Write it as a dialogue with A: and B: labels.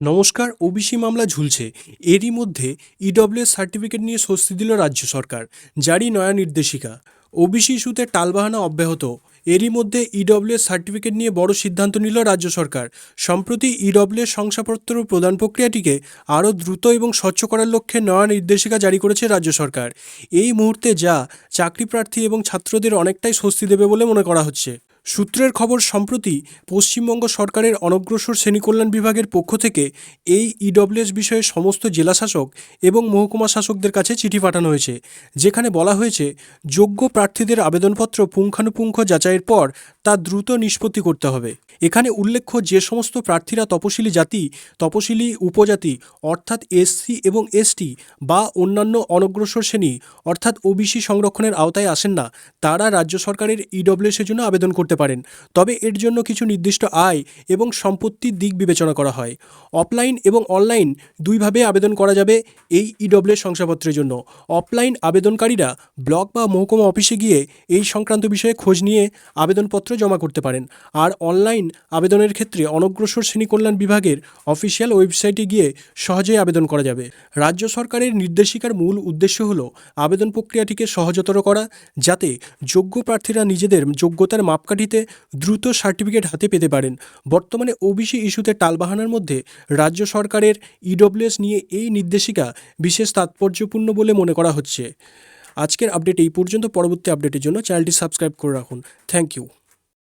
A: নমস্কার, ওবিসি মামলা ঝুলছে। এরই মধ্যে ইডব্লিউএস সার্টিফিকেট নিয়ে স্বস্তি দিল রাজ্য সরকার জারি নয়া নির্দেশিকা। ওবিসি ইস্যুতে টালবাহানা অব্যাহত। এরই মধ্যে ইডব্লিউএস সার্টিফিকেট নিয়ে বড় সিদ্ধান্ত নিল রাজ্য সরকার। সম্প্রতি ইডব্লিউএস শংসাপত্র প্রদান প্রক্রিয়াটিকে আরও দ্রুত এবং স্বচ্ছ করার লক্ষ্যে নয়া নির্দেশিকা জারি করেছে রাজ্য সরকার। এই মুহূর্তে যা চাকরি প্রার্থী এবং ছাত্রদের অনেকটাই স্বস্তি দেবে বলে মনে করা হচ্ছে। সূত্রের খবর, সম্প্রতি পশ্চিমবঙ্গ সরকারের অনগ্রসর শ্রেণীকল্যাণ বিভাগের পক্ষ থেকে এই ইডব্লিউএস বিষয়ে সমস্ত জেলা শাসক এবং মহকুমা শাসকদের কাছে চিঠি পাঠানো হয়েছে, যেখানে বলা হয়েছে, যোগ্য প্রার্থীদের আবেদনপত্র পুঙ্খানুপুঙ্খ যাচাইয়ের পর তা দ্রুত নিষ্পত্তি করতে হবে। এখানে উল্লেখ্য, যে সমস্ত প্রার্থীরা তপশিলি জাতি, তপশিলি উপজাতি, অর্থাৎ এসসি এবং এসটি বা অন্যান্য অনগ্রসর শ্রেণি, অর্থাৎ ওবিসি সংরক্ষণের আওতায় আসেন না, তারা রাজ্য সরকারের ইডব্লিউএসের জন্য আবেদন করতে পারেন। তবে এর জন্য কিছু নির্দিষ্ট আয় এবং সম্পত্তির দিক বিবেচনা করা হয়। অফলাইন এবং অনলাইন দুইভাবে আবেদন করা যাবে এই ইডব্লিউএস শংসাপত্রের জন্য। অফলাইন আবেদনকারীরা ব্লক বা মহকুমা অফিসে গিয়ে এই সংক্রান্ত বিষয়ে খোঁজ নিয়ে আবেদনপত্র জমা করতে পারেন। আর অনলাইন আবেদনের ক্ষেত্রে অনগ্রসর শ্রেণি কল্যাণ বিভাগের অফিসিয়াল ওয়েবসাইটে গিয়ে সহজেই আবেদন করা যাবে। রাজ্য সরকারের নির্দেশিকার মূল উদ্দেশ্য হল আবেদন প্রক্রিয়াটিকে সহজতর করা, যাতে যোগ্য প্রার্থীরা নিজেদের যোগ্যতার মাপকাঠিতে দ্রুত সার্টিফিকেট হাতে পেতে পারেন। বর্তমানে ওবিসি ইস্যুতে টালবাহানার মধ্যে রাজ্য সরকারের ইডব্লিউএস নিয়ে এই নির্দেশিকা বিশেষ তাৎপর্যপূর্ণ বলে মনে করা হচ্ছে। আজকের আপডেট এই পর্যন্ত। পরবর্তী আপডেটের জন্য চ্যানেলটি সাবস্ক্রাইব করে রাখুন। Thank you.